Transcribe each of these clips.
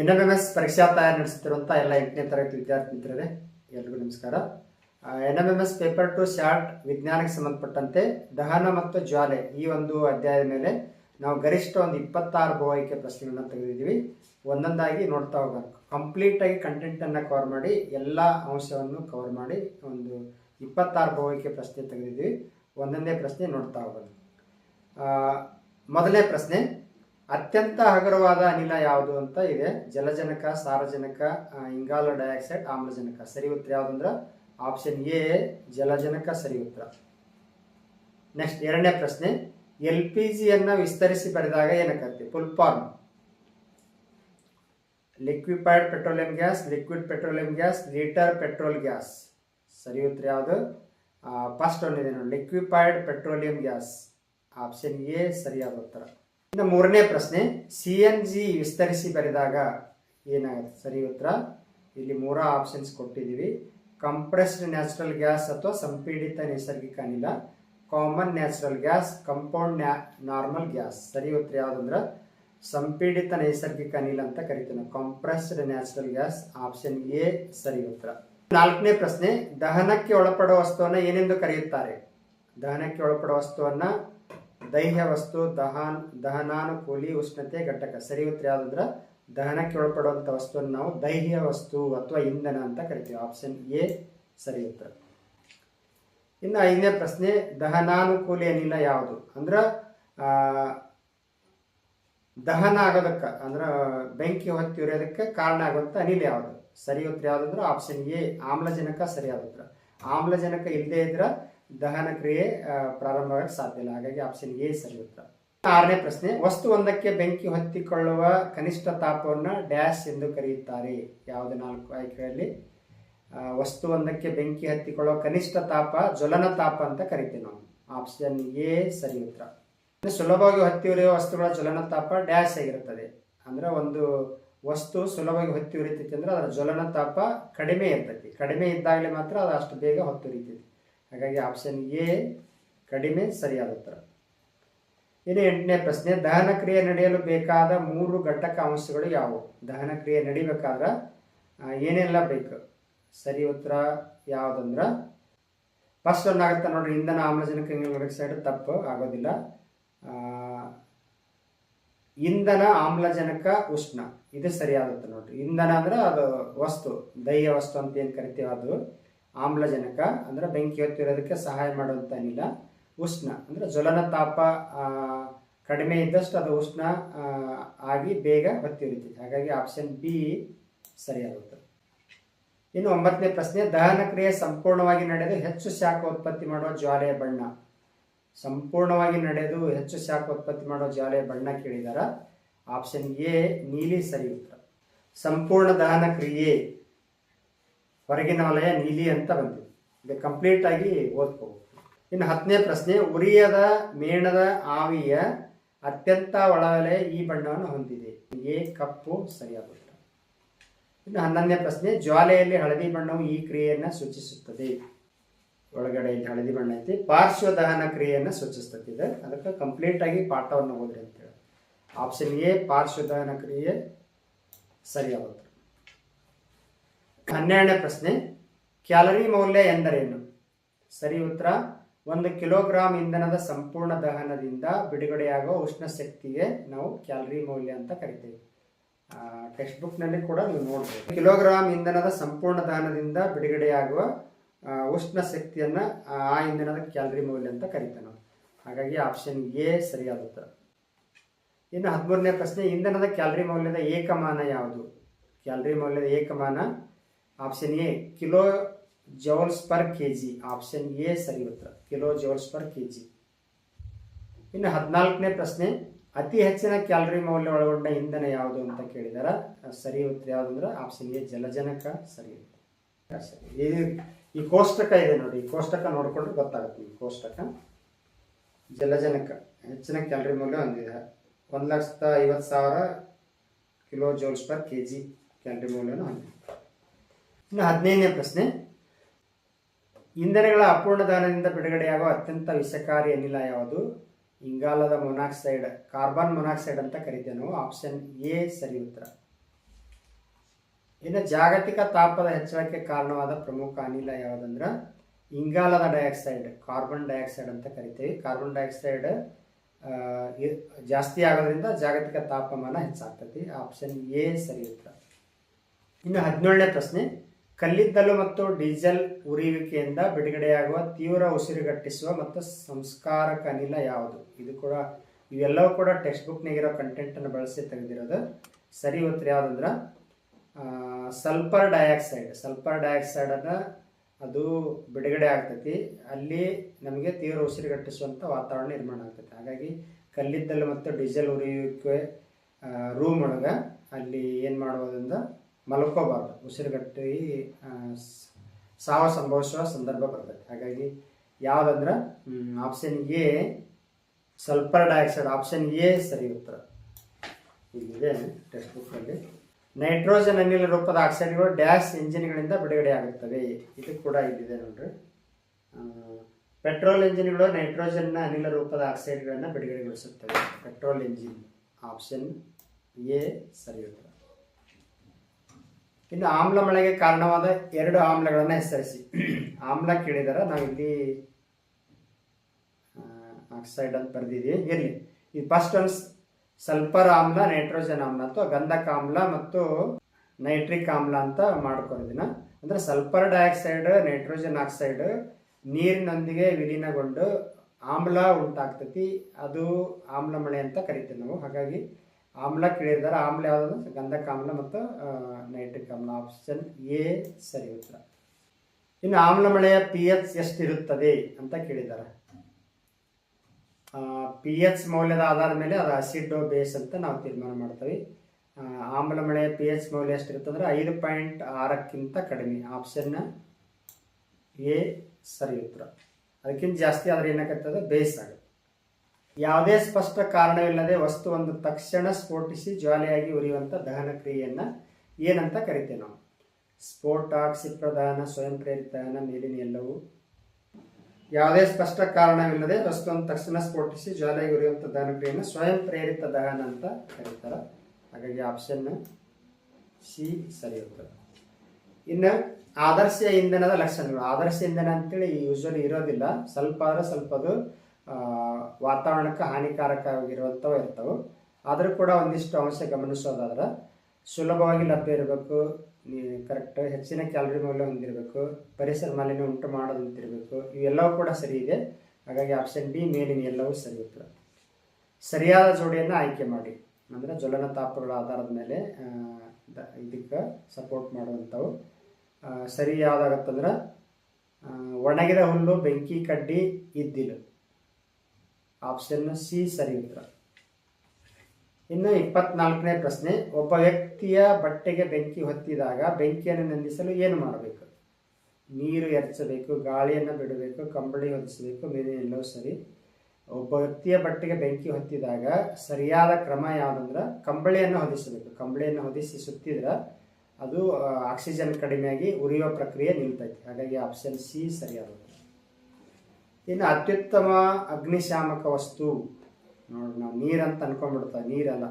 N M M S ಪರೀಕ್ಷಾ ತಯಾರಿ ನಡೆಸುತ್ತಿರುವಂಥ ಎಲ್ಲ ಎಂಟನೇ ತರಗತಿ ವಿದ್ಯಾರ್ಥಿ ಮಿತ್ರರೇ ಎಲ್ರಿಗೂ ನಮಸ್ಕಾರ. N M M S paper two short ವಿಜ್ಞಾನಕ್ಕೆ ಸಂಬಂಧಪಟ್ಟಂತೆ ದಹನ ಮತ್ತು ಜ್ವಾಲೆ ಈ ಒಂದು ಅಧ್ಯಾಯದ ಮೇಲೆ ನಾವು ಗರಿಷ್ಠ ಒಂದು ಇಪ್ಪತ್ತಾರು ಬಹುಆಯ್ಕೆ ಪ್ರಶ್ನೆಗಳನ್ನ ತೆಗೆದಿದ್ದೀವಿ. ಒಂದೊಂದಾಗಿ ನೋಡ್ತಾ ಹೋಗೋಣ. ಕಂಪ್ಲೀಟಾಗಿ ಕಂಟೆಂಟನ್ನು ಕವರ್ ಮಾಡಿ, ಎಲ್ಲ ಅಂಶವನ್ನು ಕವರ್ ಮಾಡಿ ಒಂದು ಇಪ್ಪತ್ತಾರು ಬಹುಆಯ್ಕೆ ಪ್ರಶ್ನೆ ತೆಗೆದಿದ್ದೀವಿ. ಒಂದೊಂದೇ ಪ್ರಶ್ನೆ ನೋಡ್ತಾ ಹೋಗೋಣ. ಮೊದಲನೇ ಪ್ರಶ್ನೆ ಅತ್ಯಂತ ಹಗುರವಾದ ಅನಿಲ ಯಾವುದು ಅಂತ ಇದೆ. ಜಲಜನಕ, ಸಾರಜನಕ ಇಂಗಾಲ ಡೈಆಕ್ಸೈಡ್, ಆಮ್ಲಜನಕ. ಸರಿ ಉತ್ತರ ಯಾವುದಂದ್ರೆ? ಆಪ್ಷನ್ ಎ, ಜಲಜನಕ ಸರಿ ಉತ್ತರ ನೆಕ್ಸ್ಟ್ ಎರಡನೇ ಪ್ರಶ್ನೆ. ಎಲ್ ಪಿ ಜಿಯನ್ನು ವಿಸ್ತರಿಸಿ ಬರೆದಾಗ ಏನಕ್ಕೆ full form. Liquefied petroleum gas, liquid petroleum gas, litre petrol gas. ಸರಿ ಉತ್ತರ ಯಾವುದು ಫಸ್ಟ್ ಒಂದಿದೆ ನೋಡಿ. Liquefied petroleum gas. Option A, ಸರಿಯಾದ ಉತ್ತರ. ಇನ್ನು ಮೂರನೇ ಪ್ರಶ್ನೆ ಸಿ ಎನ್ ಜಿ ವಿಸ್ತರಿಸಿ ಬರೆದಾಗ ಏನಾಗುತ್ತೆ? ಸರಿ, ಉತ್ತರ. ಇಲ್ಲಿ ಮೂರ ಆಪ್ಷನ್ಸ್ ಕೊಟ್ಟಿದ್ದೀವಿ. ಕಂಪ್ರೆಸ್ಡ್ ನ್ಯಾಚುರಲ್ ಗ್ಯಾಸ್ ಅಥವಾ ಸಂಪೀಡಿತ ನೈಸರ್ಗಿಕ ಅನಿಲ ಕಾಮನ್ ನ್ಯಾಚುರಲ್ ಗ್ಯಾಸ್ ಕಂಪೌಂಡ್ ನ್ಯಾ ನಾರ್ಮಲ್ ಗ್ಯಾಸ್ ಸರಿ, ಉತ್ತರ ಯಾವುದಂದ್ರೆ? ಸಂಪೀಡಿತ ನೈಸರ್ಗಿಕ ಅನಿಲ ಅಂತ ಕರಿತೀವಿ compressed natural gas option A ಸರಿ, ಉತ್ತರ. ನಾಲ್ಕನೇ ಪ್ರಶ್ನೆ, ದಹನಕ್ಕೆ ಒಳಪಡುವ ವಸ್ತುವನ್ನು ಏನೆಂದು ಕರೆಯುತ್ತಾರೆ? ದಹನಕ್ಕೆ ಒಳಪಡುವ ವಸ್ತುವನ್ನ ದೈಹ್ಯ ವಸ್ತು ದಹನ್, ದಹನಾನುಕೂಲಿ, ಉಷ್ಣತೆ, ಘಟಕ. ಸರಿ ಉತ್ತರ ಯಾವುದಂದ್ರೆ? ದಹನಕ್ಕೆ ಒಳಪಡುವಂಥ ವಸ್ತುವನ್ನು ನಾವು ದೈಹ್ಯ ವಸ್ತು ಅಥವಾ ಇಂಧನ ಅಂತ ಕರಿತೀವಿ. ಆಪ್ಷನ್ ಎ ಸರಿ ಉತ್ತರ. ಇನ್ನು ಐದನೇ ಪ್ರಶ್ನೆ, ದಹನಾನುಕೂಲಿ ಅನಿಲ ಯಾವುದು? ಅಂದ್ರೆ ದಹನ ಆಗೋದಕ್ಕೆ, ಅಂದ್ರೆ ಬೆಂಕಿ ಹೊತ್ತಿ ಉರಿಯೋದಕ್ಕೆ ಕಾರಣ ಆಗುವಂಥ ಅನಿಲ ಯಾವುದು? ಸರಿ ಉತ್ತರ ಯಾವುದಂದ್ರೆ? ಆಪ್ಷನ್ ಎ ಆಮ್ಲಜನಕ ಸರಿಯಾದ ಉತ್ತರ? ಆಮ್ಲಜನಕ ಇಲ್ಲದೆ ಇದ್ರೆ ದಹನ ಕ್ರಿಯೆ ಪ್ರಾರಂಭವಾಗಕ್ಕೆ ಸಾಧ್ಯ ಇಲ್ಲ. ಹಾಗಾಗಿ ಆಪ್ಷನ್ ಎ ಸರಿ ಉತ್ತರ. ಆರನೇ ಪ್ರಶ್ನೆ ವಸ್ತು ಒಂದಕ್ಕೆ ಬೆಂಕಿ ಹೊತ್ತಿಕೊಳ್ಳುವ ಕನಿಷ್ಠ ತಾಪವನ್ನು ಡ್ಯಾಶ್ ಎಂದು ಕರೆಯುತ್ತಾರೆ. ಯಾವುದು ನಾಲ್ಕು? ಆಯ್ಕೆಗಳಲ್ಲಿ ಆ, ವಸ್ತು ಒಂದಕ್ಕೆ ಬೆಂಕಿ ಹತ್ತಿಕೊಳ್ಳುವ ಕನಿಷ್ಠ ತಾಪ ಜ್ವಲನ ತಾಪ ಅಂತ ಕರಿತೀವಿ ನಾವು. ಆಪ್ಷನ್ ಎ ಸರಿ ಉತ್ತರ. ಸುಲಭವಾಗಿ ಹೊತ್ತಿ ಉರಿಯುವ ವಸ್ತುಗಳ ಜ್ವಲನ ತಾಪ ಡ್ಯಾಶ್ ಆಗಿರುತ್ತದೆ. ಅಂದ್ರೆ ಒಂದು ವಸ್ತು ಸುಲಭವಾಗಿ ಹೊತ್ತಿ ಉರಿತೈತಿ ಅಂದ್ರೆ ಅದರ ಜ್ವಲನ ತಾಪ ಕಡಿಮೆ ಇರ್ತೈತಿ. ಕಡಿಮೆ ಇದ್ದಾಗಲೇ ಮಾತ್ರ ಅದು ಅಷ್ಟು ಬೇಗ ಹೊತ್ತು ಉರಿತೈತಿ ಹಾಗಾಗಿ ಆಪ್ಷನ್ ಎ ಕಡಿಮೆ ಸರಿಯಾದ ಉತ್ತರ. ಇನ್ನು ಎಂಟನೇ ಪ್ರಶ್ನೆ, ದಹನ ಕ್ರಿಯೆ ನಡೆಯಲು ಬೇಕಾದ ಮೂರು ಘಟಕ ಅಂಶಗಳು ಯಾವುವು? ದಹನ ಕ್ರಿಯೆ ನಡಿಬೇಕಾದ್ರೆ ಏನೆಲ್ಲ ಬೇಕು? ಸರಿ ಉತ್ತರ ಯಾವುದಂದ್ರೆ ಫಸ್ಟ್ ಆಗುತ್ತೆ ನೋಡ್ರಿ, ಇಂಧನ ಆಮ್ಲಜನಕ ಸೈಡ್ ತಪ್ಪು, ಆಗೋದಿಲ್ಲ. ಇಂಧನ ಆಮ್ಲಜನಕ ಉಷ್ಣ, ಇದು ಸರಿಯಾಗುತ್ತೆ ನೋಡ್ರಿ. ಇಂಧನ ಅಂದ್ರೆ ಅದು ವಸ್ತು ದೈಹ ವಸ್ತು ಅಂತ ಏನು ಕರಿತೀವಿ ಅದು. ಆಮ್ಲಜನಕ, ಅಂದ್ರೆ ಬೆಂಕಿ ಹೊತ್ತಿರೋದಕ್ಕೆ ಸಹಾಯ ಮಾಡುವಂಥ ಅನಿಲ. ಉಷ್ಣ, ಅಂದ್ರೆ ಜ್ವಲನ ತಾಪ ಕಡಿಮೆ ಇದ್ದಷ್ಟು ಅದು ಉಷ್ಣ ಆಗಿ ಬೇಗ ಹೊತ್ತಿರುತ್ತೆ ಹಾಗಾಗಿ ಆಪ್ಷನ್ ಬಿ ಸರಿಯಾಗುತ್ತೆ ಇನ್ನು ಒಂಬತ್ತನೇ ಪ್ರಶ್ನೆ, ದಹನ ಕ್ರಿಯೆ ಸಂಪೂರ್ಣವಾಗಿ ನಡೆದು ಹೆಚ್ಚು ಶಾಖ ಉತ್ಪತ್ತಿ ಮಾಡುವ ಜ್ವಾಲೆಯ ಬಣ್ಣ. ಸಂಪೂರ್ಣವಾಗಿ ನಡೆದು ಹೆಚ್ಚು ಶಾಖ ಉತ್ಪತ್ತಿ ಮಾಡುವ ಜ್ವಾಲೆಯ ಬಣ್ಣ ಕೇಳಿದಾರ. ಆಪ್ಷನ್ ಎ ನೀಲಿ ಸರಿ ಉತ್ತರ. ಸಂಪೂರ್ಣ ದಹನ ಕ್ರಿಯೆ ಹೊರಗಿನ ವಲಯ ನೀಲಿ ಅಂತ ಬಂದಿದೆ. ಇದು ಕಂಪ್ಲೀಟ್ ಆಗಿ ಓದ್ಕೋಬಹುದು ಇನ್ನು ಹತ್ತನೇ ಪ್ರಶ್ನೆ, ಉರಿಯದ ಮೇಣದ ಆವಿಯ ಅತ್ಯಂತ ಒಳಗಲೆ ಈ ಬಣ್ಣವನ್ನು ಹೊಂದಿದೆ. ಎ, ಕಪ್ಪು ಸರಿಯಾದ ಇನ್ನು ಹನ್ನೊಂದನೇ ಪ್ರಶ್ನೆ, ಜ್ವಾಲೆಯಲ್ಲಿ ಹಳದಿ ಬಣ್ಣವು ಈ ಕ್ರಿಯೆಯನ್ನು ಸೂಚಿಸುತ್ತದೆ. ಒಳಗಡೆ ಇಲ್ಲಿ ಹಳದಿ ಬಣ್ಣ ಐತಿ. ಪಾರ್ಶ್ವ ದಹನ ಕ್ರಿಯೆಯನ್ನು ಸೂಚಿಸ್ತದೆ ಅದಕ್ಕೆ ಕಂಪ್ಲೀಟ್ ಆಗಿ ಪಾಠವನ್ನು ಓದ್ರಿ ಅಂತೇಳಿ ಆಪ್ಷನ್ ಎ ಪಾರ್ಶ್ವ ಕ್ರಿಯೆ ಸರಿಯಾದ ಉತ್ತರ ಹನ್ನೆರಡನೇ ಪ್ರಶ್ನೆ, ಕ್ಯಾಲರಿ ಮೌಲ್ಯ ಎಂದರೇನು? ಸರಿ ಉತ್ತರ, ಒಂದು ಕಿಲೋಗ್ರಾಮ್ ಇಂಧನದ ಸಂಪೂರ್ಣ ದಹನದಿಂದ ಬಿಡುಗಡೆಯಾಗುವ ಉಷ್ಣ ಶಕ್ತಿಗೆ ನಾವು ಕ್ಯಾಲರಿ ಮೌಲ್ಯ ಅಂತ ಕರಿತೇವೆ. ಟೆಕ್ಸ್ಟ್ ಬುಕ್ನಲ್ಲಿ ಕೂಡ ನೀವು ನೋಡಬಹುದು ಕಿಲೋಗ್ರಾಂ ಇಂಧನದ ಸಂಪೂರ್ಣ ದಹನದಿಂದ ಬಿಡುಗಡೆಯಾಗುವ ಉಷ್ಣ ಶಕ್ತಿಯನ್ನ ಆ ಇಂಧನದ ಕ್ಯಾಲರಿ ಮೌಲ್ಯ ಅಂತ ಕರಿತೇವೆ ನಾವು. ಹಾಗಾಗಿ ಆಪ್ಷನ್ ಎ ಸರಿಯಾದ ಉತ್ತರ. ಇನ್ನು ಹದಿಮೂರನೇ ಪ್ರಶ್ನೆ, ಇಂಧನದ ಕ್ಯಾಲರಿ ಮೌಲ್ಯದ ಏಕಮಾನ ಯಾವುದು? ಕ್ಯಾಲರಿ ಮೌಲ್ಯದ ಏಕಮಾನ option A kilo joules per K G option A ಸರಿ ಉತ್ತರ. Kilo joules per K G ಇನ್ನು ಹದಿನಾಲ್ಕನೇ ಪ್ರಶ್ನೆ, ಅತಿ ಹೆಚ್ಚಿನ ಕ್ಯಾಲರಿ ಮೌಲ್ಯ ಒಳಗೊಂಡ ಇಂಧನ ಯಾವುದು ಅಂತ ಕೇಳಿದಾರ. ಸರಿ ಉತ್ತರ ಯಾವುದಂದ್ರೆ ಆಪ್ಷನ್ ಎ ಜಲಜನಕ. ಸರಿ ಸರಿ. ಈ ಕೋಷ್ಟಕ ಇದೆ ನೋಡಿ. ಈ ಕೋಷ್ಟಕ ನೋಡ್ಕೊಂಡ್ರೆ ಗೊತ್ತಾಗುತ್ತೆ ಈ ಕೋಷ್ಟಕ. ಜಲಜನಕ. ಹೆಚ್ಚಿನ ಕ್ಯಾಲರಿ ಮೌಲ್ಯ ಹೊಂದಿದೆ. ಒಂದು ಲಕ್ಷದ ಐವತ್ತು ಸಾವಿರ kilo joules per K G calorie ಮೌಲ್ಯನೂ ಹೊಂದಿದೆ. ಇನ್ನು ಹದಿನೈದನೇ ಪ್ರಶ್ನೆ. ಇಂಧನಗಳ ಅಪೂರ್ಣ ದಹನದಿಂದ ಬಿಡುಗಡೆಯಾಗುವ ಅತ್ಯಂತ ವಿಷಕಾರಿ ಅನಿಲ ಯಾವುದು? ಇಂಗಾಲದ ಮೊನಾಕ್ಸೈಡ್, ಕಾರ್ಬನ್ ಮೊನಾಕ್ಸೈಡ್ ಅಂತ ಕರಿತೇವೆ ನಾವು. ಆಪ್ಷನ್ ಎ ಸರಿ ಉತ್ತರ. ಇನ್ನು ಜಾಗತಿಕ ತಾಪದ ಹೆಚ್ಚಳಕ್ಕೆ ಕಾರಣವಾದ ಪ್ರಮುಖ ಅನಿಲ ಯಾವುದಂದ್ರೆ? ಇಂಗಾಲದ ಡೈಆಕ್ಸೈಡ್, ಕಾರ್ಬನ್ ಡೈಆಕ್ಸೈಡ್ ಅಂತ ಕರಿತೀವಿ. ಕಾರ್ಬನ್ ಡೈಆಕ್ಸೈಡ್ ಜಾಸ್ತಿ ಆಗೋದ್ರಿಂದ ಜಾಗತಿಕ ತಾಪಮಾನ ಹೆಚ್ಚಾಗ್ತೈತಿ ಆಪ್ಷನ್ ಎ ಸರಿ ಉತ್ತರ. ಇನ್ನು ಹದಿನೇಳನೇ ಪ್ರಶ್ನೆ. ಕಲ್ಲಿದ್ದಲು ಮತ್ತು ಡೀಸೆಲ್ ಉರಿಯುವಿಕೆಯಿಂದ ಬಿಡುಗಡೆಯಾಗುವ ತೀವ್ರ ಉಸಿರುಗಟ್ಟಿಸುವ ಮತ್ತು ಸಂಸ್ಕಾರಕ ಅನಿಲ ಯಾವುದು? ಇದು ಕೂಡ ಇವೆಲ್ಲವೂ ಕೂಡ ಟೆಕ್ಸ್ಟ್ ಬುಕ್ನಾಗಿರೋ ಕಂಟೆಂಟನ್ನು ಬಳಸಿ ತೆಗೆದಿರೋದು. ಸರಿ ಉತ್ತರ ಯಾವುದಂದ್ರೆ? ಸಲ್ಪರ್ ಡೈಆಕ್ಸೈಡ್ ಸಲ್ಪರ್ ಡೈಆಕ್ಸೈಡನ್ನು ಅದು ಬಿಡುಗಡೆ ಆಗ್ತೈತಿ. ಅಲ್ಲಿ ನಮಗೆ ತೀವ್ರ ಉಸಿರುಗಟ್ಟಿಸುವಂಥ ವಾತಾವರಣ ನಿರ್ಮಾಣ ಆಗ್ತೈತಿ. ಹಾಗಾಗಿ ಕಲ್ಲಿದ್ದಲು ಮತ್ತು ಡೀಸೆಲ್ ಉರಿಯುವಿಕೆ ರೂಮ್ ಒಳಗೆ ಅಲ್ಲಿ ಏನು ಮಾಡೋದ್ರಿಂದ ಮಲ್ಕೋಬಾರ್ದು. ಉಸಿರುಗಟ್ಟಿ ಸಾವು ಸಂಭವಿಸುವ ಸಂದರ್ಭ ಬರ್ತೈತೆ ಹಾಗಾಗಿ ಯಾವುದಂದ್ರೆ option A sulphur dioxide option A ಸರಿ ಉತ್ತರ. ಇಲ್ಲಿದೆ ಟೆಕ್ಸ್ಟ್ ಬುಕ್ಕಲ್ಲಿ ನೈಟ್ರೋಜನ್ ಅನಿಲ ರೂಪದ ಆಕ್ಸೈಡ್ಗಳು ಡ್ಯಾಶ್ ಬಿಡುಗಡೆ ಆಗುತ್ತವೆ ಇದು ಕೂಡ ಇಲ್ಲಿದೆ ನೋಡ್ರಿ. ಪೆಟ್ರೋಲ್ ಇಂಜಿನ್ಗಳು ನೈಟ್ರೋಜನ್ನ ಅನಿಲ ರೂಪದ ಆಕ್ಸೈಡ್ಗಳನ್ನು ಬಿಡುಗಡೆಗೊಳಿಸುತ್ತವೆ. ಪೆಟ್ರೋಲ್ ಇಂಜಿನ್ ಆಪ್ಷನ್ ಎ ಸರಿ ಉತ್ತರ. ಇನ್ನು ಆಮ್ಲ ಮಳೆಗೆ ಕಾರಣವಾದ ಎರಡು ಆಮ್ಲಗಳನ್ನು ಹೆಸರಿಸಿ. ಆಮ್ಲ ಕೇಳಿದಾರ ಇಲ್ಲಿ ಆಕ್ಸೈಡ್ ಅಂತ ಬರೆದಿದ್ದೀವಿ ಇರಲಿ. ಈ ಫಸ್ಟ್ ಒಂದು ಸಲ್ಫರ್ ಆಮ್ಲ ನೈಟ್ರೋಜನ್ ಆಮ್ಲ ಅಥವಾ ಗಂಧಕ ಆಮ್ಲ ಮತ್ತು ನೈಟ್ರಿಕ್ ಆಮ್ಲ ಅಂತ ಮಾಡ್ಕೊಂಡಿದ್ದೀನ ಅಂದ್ರೆ ಸಲ್ಫರ್ ಡೈಆಕ್ಸೈಡ್ ನೈಟ್ರೋಜನ್ ಆಕ್ಸೈಡ್ ನೀರಿನೊಂದಿಗೆ ವಿಲೀನಗೊಂಡು ಆಮ್ಲ ಉಂಟಾಗ್ತತಿ. ಅದು ಆಮ್ಲ ಮಳೆ ಅಂತ ಕರಿತೀವಿ ನಾವು. ಹಾಗಾಗಿ ಆಮ್ಲ ಕೇಳಿದ್ದಾರೆ ಆಮ್ಲ ಯಾವುದು? ಗಂಧಕ ಆಮ್ಲ ಮತ್ತು ನೈಟ್ರಿಕ್ ಆಮ್ಲ ಆಪ್ಷನ್ ಎ ಸರಿ ಉತ್ತರ. ಇನ್ನು ಆಮ್ಲ ಮಳೆಯ ಪಿ ಎಚ್ ಎಷ್ಟಿರುತ್ತದೆ ಅಂತ ಕೇಳಿದ್ದಾರೆ. ಪಿ ಎಚ್ ಮೌಲ್ಯದ ಆಧಾರದ ಮೇಲೆ ಅದು ಅಸಿಡ್ ಬೇಸ್ ಅಂತ ನಾವು ತೀರ್ಮಾನ ಮಾಡ್ತೀವಿ. ಆಮ್ಲ ಮಳೆಯ ಪಿ ಎಚ್ ಮೌಲ್ಯ ಎಷ್ಟಿರುತ್ತೆ ಅಂದ್ರೆ ಐದು ಪಾಯಿಂಟ್ ಆರಕ್ಕಿಂತ ಕಡಿಮೆ. ಆಪ್ಷನ್ ಎ ಸರಿ ಉತ್ತರ. ಅದಕ್ಕಿಂತ ಜಾಸ್ತಿ ಆದ್ರೆ ಏನಾಗತ್ತದ ಬೇಸ್ ಆಗುತ್ತೆ. ಯಾವುದೇ ಸ್ಪಷ್ಟ ಕಾರಣವಿಲ್ಲದೆ ವಸ್ತು ಒಂದು ತಕ್ಷಣ ಸ್ಫೋಟಿಸಿ ಜ್ವಾಲೆಯಾಗಿ ಉರಿಯುವಂಥ ದಹನ ಕ್ರಿಯೆಯನ್ನು ಏನಂತ ಕರಿತೇವೆ ನಾವು. ಸ್ಫೋಟ ಕ್ಷಿಪ್ರ ದಹನ ಸ್ವಯಂ ಪ್ರೇರಿತ ದಹನ ಮೇಲಿನ ಎಲ್ಲವೂ. ಯಾವುದೇ ಸ್ಪಷ್ಟ ಕಾರಣವಿಲ್ಲದೆ ವಸ್ತುವನ್ನು ತಕ್ಷಣ ಸ್ಫೋಟಿಸಿ ಜ್ವಾಲೆಯಾಗಿ ಉರಿಯುವಂಥ ದಹನ ಕ್ರಿಯೆಯನ್ನು ಸ್ವಯಂ ಪ್ರೇರಿತ ದಹನ ಅಂತ ಕರೀತಾರೆ. ಹಾಗಾಗಿ ಆಪ್ಷನ್ ಸಿ ಸರಿ ಇರ್ತದೆ ಇನ್ನು ಆದರ್ಶ ಇಂಧನದ ಲಕ್ಷಣಗಳು. ಆದರ್ಶ ಇಂಧನ ಅಂತೇಳಿ ಯೂಶಲಿ ಇರೋದಿಲ್ಲ. ಸ್ವಲ್ಪ ಆದರೆ ಸ್ವಲ್ಪ ಅದು ಆ, ವಾತಾವರಣಕ್ಕೆ ಹಾನಿಕಾರಕವಾಗಿರುವಂಥವು ಇರ್ತವೆ. ಆದರೂ ಕೂಡ ಒಂದಿಷ್ಟು ಅಂಶ ಗಮನಿಸೋದಾದ್ರೆ ಸುಲಭವಾಗಿ ಲಭ್ಯ ಇರಬೇಕು ಕರೆಕ್ಟ್ ಹೆಚ್ಚಿನ ಕ್ಯಾಲರಿ ಮೌಲ್ಯ ಹೊಂದಿರಬೇಕು, ಪರಿಸರ ಮಾಲಿನ್ಯ ಉಂಟು ಮಾಡೋದಂತಿರಬೇಕು, ಇವೆಲ್ಲವೂ ಕೂಡ ಸರಿ ಇದೆ. ಹಾಗಾಗಿ ಆಪ್ಷನ್ ಬಿ ಮೇಲಿನ ಎಲ್ಲವೂ ಸರಿ ಉತ್ತರ. ಸರಿಯಾದ ಜೋಡಿಯನ್ನು ಆಯ್ಕೆ ಮಾಡಿ. ಅಂದರೆ ಜ್ವಲನ ತಾಪಗಳ ಆಧಾರದ ಮೇಲೆ ಇದಕ್ಕೆ ಸಪೋರ್ಟ್ ಮಾಡುವಂಥವು. ಸರಿ ಯಾವುದಾಗತ್ತಂದ್ರೆ ಒಣಗಿದ ಹುಲ್ಲು, ಬೆಂಕಿ, ಕಡ್ಡಿ, ಇದ್ದಿಲು. ಆಪ್ಷನ್ ಸಿ ಸರಿ ಉತ್ತರ. ಇನ್ನು ಇಪ್ಪತ್ನಾಲ್ಕನೇ ಪ್ರಶ್ನೆ, ಒಬ್ಬ ವ್ಯಕ್ತಿಯ ಬಟ್ಟೆಗೆ ಬೆಂಕಿ ಹೊತ್ತಿದಾಗ ಬೆಂಕಿಯನ್ನು ನಂದಿಸಲು ಏನು ಮಾಡಬೇಕು? ನೀರು ಎರಚಬೇಕು, ಗಾಳಿಯನ್ನು ಬಿಡಬೇಕು, ಕಂಬಳಿ ಹೊದಿಸಬೇಕು, ಮೇಲೆ ಎಲ್ಲವೂ ಸರಿ. ಒಬ್ಬ ವ್ಯಕ್ತಿಯ ಬಟ್ಟೆಗೆ ಬೆಂಕಿ ಹೊತ್ತಿದಾಗ ಸರಿಯಾದ ಕ್ರಮ ಯಾವುದಂದ್ರೆ ಕಂಬಳಿಯನ್ನು ಹೊದಿಸಬೇಕು. ಕಂಬಳಿಯನ್ನು ಹೊದಿಸಿ ಸುತ್ತಿದ್ರೆ ಅದು ಆಕ್ಸಿಜನ್ ಕಡಿಮೆಯಾಗಿ ಉರಿಯುವ ಪ್ರಕ್ರಿಯೆ ನಿಲ್ತೈತಿ. ಹಾಗಾಗಿ ಆಪ್ಷನ್ ಸಿ ಸರಿಯಾದ ಇನ್ನು ಅತ್ಯುತ್ತಮ ಅಗ್ನಿಶಾಮಕ ವಸ್ತು. ನೋಡಿ, ನಾವು ನೀರಂತ ಅನ್ಕೊಂಡ್ಬಿಡ್ತ, ನೀರಲ್ಲ.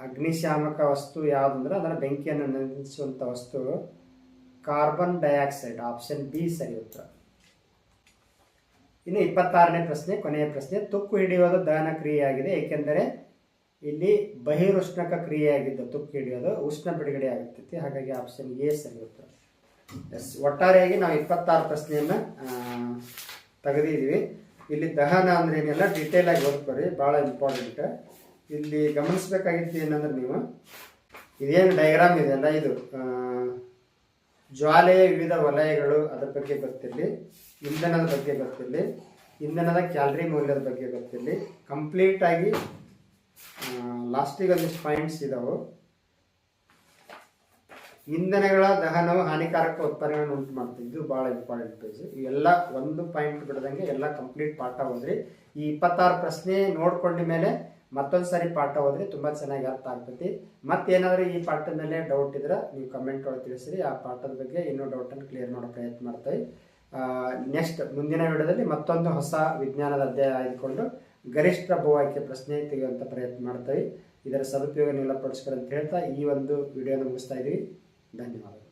ಅಗ್ನಿಶಾಮಕ ವಸ್ತು ಯಾವುದಂದ್ರೆ ಅದರ ಬೆಂಕಿಯನ್ನು ನಂದಿಸುವಂಥ ವಸ್ತು ಕಾರ್ಬನ್ ಡೈಆಕ್ಸೈಡ್, ಆಪ್ಷನ್ ಬಿ ಸರಿ ಉತ್ತರ. ಇನ್ನು ಇಪ್ಪತ್ತಾರನೇ ಪ್ರಶ್ನೆ, ಕೊನೆಯ ಪ್ರಶ್ನೆ, ತುಕ್ಕು ಹಿಡಿಯೋದು ದಹನ ಕ್ರಿಯೆಯಾಗಿದೆ, ಏಕೆಂದರೆ ಇಲ್ಲಿ ಬಹಿರುಷ್ಣಕ ಕ್ರಿಯೆಯಾಗಿದ್ದು ತುಕ್ಕು ಹಿಡಿಯೋದು ಉಷ್ಣ ಬಿಡುಗಡೆ ಆಗ್ತೈತಿ, ಹಾಗಾಗಿ ಆಪ್ಷನ್ ಎ ಸರಿ ಉತ್ತರ. ಎಸ್, ಒಟ್ಟಾರೆಯಾಗಿ ನಾವು ಇಪ್ಪತ್ತಾರು ಪ್ರಶ್ನೆಯನ್ನು ತೆಗೆದಿದ್ದೀವಿ ಇಲ್ಲಿ ದಹನ ಅಂದ್ರೆ ಏನೆಲ್ಲ ಡೀಟೇಲ್ ಆಗಿ ಓದ್ಕೊರಿ ಭಾಳ ಇಂಪಾರ್ಟೆಂಟ್ ಇಲ್ಲಿ ಗಮನಿಸ್ಬೇಕಾಗಿತ್ತು ಏನಂದ್ರೆ ನೀವು, ಇದೇನು ಡಯಾಗ್ರಾಮ್ ಇದೆಯಲ್ಲ ಇದು ಜ್ವಾಲೆಯ ವಿವಿಧ ವಲಯಗಳು ಅದರ ಬಗ್ಗೆ ಗೊತ್ತಿರಲಿ, ಇಂಧನದ ಬಗ್ಗೆ ಗೊತ್ತಿರಲಿ, ಇಂಧನದ ಕ್ಯಾಲರಿ ಮೌಲ್ಯದ ಬಗ್ಗೆ ಗೊತ್ತಿರಲಿ ಕಂಪ್ಲೀಟಾಗಿ ಲಾಸ್ಟಿಗೆ ಒಂದಿಷ್ಟು ಪಾಯಿಂಟ್ಸ್ ಇದಾವೆ. ಇಂಧನಗಳ ದಹನವು ಹಾನಿಕಾರಕ ಉತ್ಪನ್ನಗಳನ್ನು ಉಂಟು ಮಾಡ್ತದೆ ಇದು ಭಾಳ ಇಂಪಾರ್ಟೆಂಟ್ ಪೇಜ್ ಇವೆಲ್ಲ ಒಂದು ಪಾಯಿಂಟ್ ಬಿಡದಂಗೆ ಎಲ್ಲ ಕಂಪ್ಲೀಟ್ ಪಾಠ ಓದ್ರಿ ಈ ಇಪ್ಪತ್ತಾರು ಪ್ರಶ್ನೆ ನೋಡ್ಕೊಂಡ ಮೇಲೆ ಮತ್ತೊಂದು ಸಾರಿ ಪಾಠ ಓದ್ರಿ ತುಂಬ ಚೆನ್ನಾಗಿ ಅರ್ಥ ಆಗ್ತೈತಿ ಮತ್ತೇನಾದರೂ ಈ ಪಾಠದ ಮೇಲೆ ಡೌಟ್ ಇದ್ರೆ ನೀವು ಕಮೆಂಟ್ ಒಳಗೆ ತಿಳಿಸ್ರಿ. ಆ ಪಾಠದ ಬಗ್ಗೆ ಇನ್ನೂ ಡೌಟನ್ನು ಕ್ಲಿಯರ್ ಮಾಡೋ ಪ್ರಯತ್ನ ಮಾಡ್ತೀವಿ. ನೆಕ್ಸ್ಟ್ ಮುಂದಿನ ವಿಡಿಯೋದಲ್ಲಿ ಮತ್ತೊಂದು ಹೊಸ ವಿಜ್ಞಾನದ ಅಧ್ಯಾಯ ಆಯ್ದುಕೊಂಡು ಗರಿಷ್ಠ ಭೂ ಆಯ್ಕೆ ಪ್ರಶ್ನೆ ತೆಗೆಯುವಂಥ ಪ್ರಯತ್ನ ಮಾಡ್ತೀವಿ. ಇದರ ಸದುಪಯೋಗ ನೀಡಪಡಿಸ್ಕೊಳ್ಳಿ ಅಂತ ಹೇಳ್ತಾ ಈ ಒಂದು ವಿಡಿಯೋನ ಮುಗಿಸ್ತಾ ಇದ್ದೀವಿ. 那你嘛？